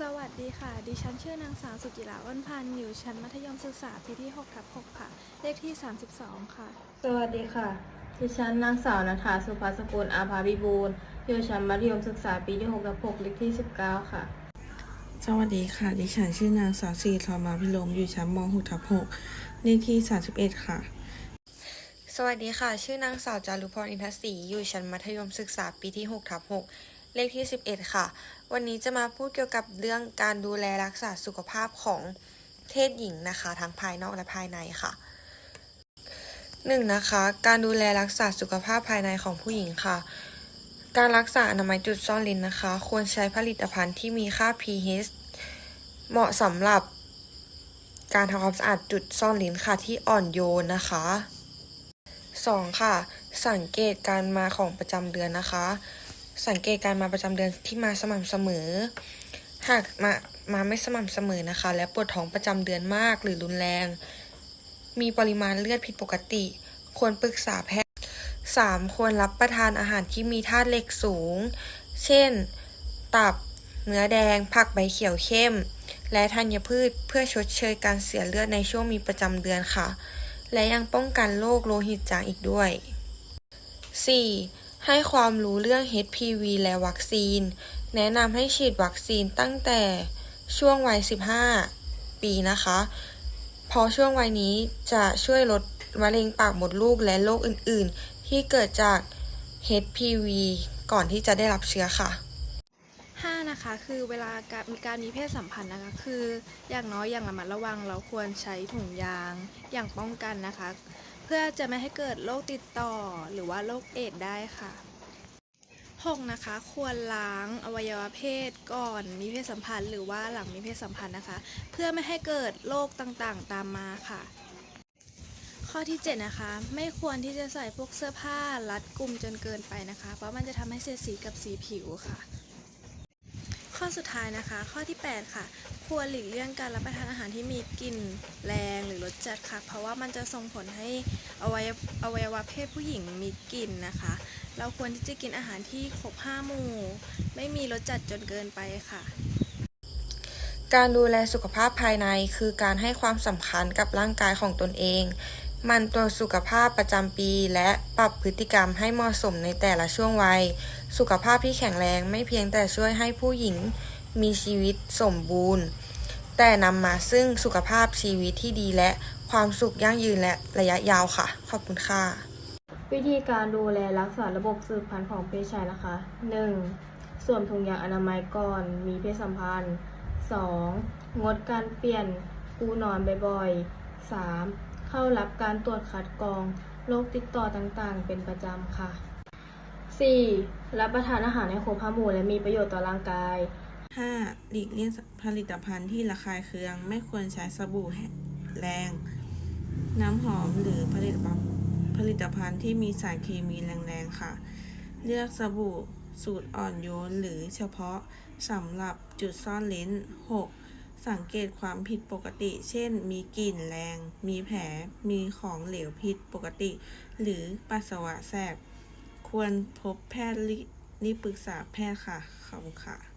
สวัสดีค่ะ ดิฉันชื่อนางสาวสุจิราอ้นพันธ์อยู่ชั้นมัธยมศึกษาปีที่6ทับ6ค่ะ เลขที่ 32 ค่ะ สวัสดีค่ะ ดิฉันนางสาวนัฐาสุภาสกุลอาภาบิบูรณ์อยู่ชั้นมัธยมศึกษาปีที่6กับ6เลขที่ 19 ค่ะ สวัสดีค่ะ ดิฉันชื่อนางสาวสีทอมาพิลมอยู่ชั้นม .6 ทับ6เลขที่ 31 ค่ะ สวัสดีค่ะ ชื่อนางสาวจารุพรอินทศรีอยู่ชั้นมัธยมศึกษาปีที่6ทับ6 เลขที่ 11 ค่ะ วันนี้จะมาพูดเกี่ยวกับเรื่องการดูแลรักษาสุขภาพของเพศหญิงนะคะ ทั้งภายนอกและภายในค่ะ 1. นะคะ การดูแลรักษาสุขภาพภายในของผู้หญิงค่ะ การรักษาอนามัยจุดซ่อนลิ้นนะคะ ควรใช้ผลิตภัณฑ์ที่มีค่า pH เหมาะสำหรับการทำความสะอาดจุดซ่อนลิ้นค่ะที่อ่อนโยนนะคะ 2. ค่ะ สังเกตการมาของประจำเดือนนะคะ สังเกตการมาประจำเดือนที่มาสม่ำเสมอ หากมามาไม่สม่ำเสมอนะคะ และปวดท้องประจำเดือนมากหรือรุนแรง มีปริมาณเลือดผิดปกติ ควรปรึกษาแพทย์ 3. ควรรับประทานอาหารที่มีธาตุเหล็กสูง เช่น ตับ เนื้อแดง ผักใบเขียวเข้ม และธัญพืชเพื่อชดเชยการเสียเลือดในช่วงมีประจำเดือนค่ะ และยังป้องกันโรคโลหิตจางอีกด้วย 4. ให้ความรู้เรื่อง HPV และวัคซีน แนะนำให้ฉีดวัคซีนตั้งแต่ช่วงวัย 15 ปีนะคะเพราะช่วงวัยนี้จะช่วยลดมะเร็งปากมดลูกและโรคอื่น ๆ ที่เกิดจาก HPV ก่อนที่จะได้รับเชื้อค่ะ 5 นะคะ คือเวลาการมีการมีเพศสัมพันธ์นะคะ คืออย่างน้อยอย่างระมัดระวังเราควรใช้ถุงยางอย่างป้องกันนะคะ เพื่อจะไม่ให้เกิดโรคติดต่อหรือว่าโรคเอดได้ค่ะ 6 นะคะ ควรล้างอวัยวะเพศก่อนมีเพศสัมพันธ์ หรือว่าหลังมีเพศสัมพันธ์นะคะ เพื่อไม่ให้เกิดโรคต่างๆ ตามมาค่ะ ข้อที่ 7 นะคะ ไม่ควรที่จะใส่พวกเสื้อผ้ารัดกลุ่มจนเกินไปนะคะ เพราะมันจะทำให้เสียสีกับสีผิวค่ะ ข้อสุดท้ายนะคะ ข้อที่ 8 ค่ะควรหลีกเลี่ยงการรับประทานอาหารที่มีกลิ่นแรงหรือรสจัดค่ะ เพราะว่ามันจะส่งผลให้อวัยวอวัยวะเพศผู้หญิงมีกลิ่นนะคะ เราควรที่จะกินอาหารที่ครบห้าหมู่ ไม่มีรสจัดจนเกินไปค่ะ การดูแลสุขภาพภายในคือการให้ความสำคัญกับร่างกายของตนเอง มันตรวจสุขภาพประจำปี และปรับพฤติกรรมให้เหมาะสมในแต่ละช่วงวัย สุขภาพที่แข็งแรงไม่เพียงแต่ช่วยให้ผู้หญิงมีชีวิตสมบูรณ์ แต่นำมาซึ่งสุขภาพชีวิตที่ดีและความสุขยั่งยืนและระยะยาวค่ะ ขอบคุณค่ะ วิธีการดูแลรักษาระบบสืบพันธุ์ของเพศชายนะคะ 1. สวมถุงยางอนามัยก่อนมีเพศสัมพันธ์ 2. งดการเปลี่ยนคู่นอนบ่อยๆ 3. เข้ารับการตรวจคัดกรองโรคติดต่อต่างๆ เป็นประจำค่ะ 4. รับประทานอาหารให้ครบห้าหมู่และมีประโยชน์ต่อร่างกาย 5. หลีกเลี่ยงผลิตภัณฑ์ที่ระคายเคือง ไม่ควรใช้สบู่แรง น้ำหอมหรือผลิตภัณฑ์ผลิตภัณฑ์ที่มีสารเคมีแรงๆค่ะ เลือกสบู่สูตรอ่อนโยนหรือเฉพาะสำหรับจุดซ่อนเลน 6. สังเกตความผิดปกติ เช่น มีกลิ่นแรง มีแผล มีของเหลวผิดปกติ หรือปัสสาวะแสบ ควรพบแพทย์รีบปรึกษาแพทย์ค่ะขอบคุณค่ะ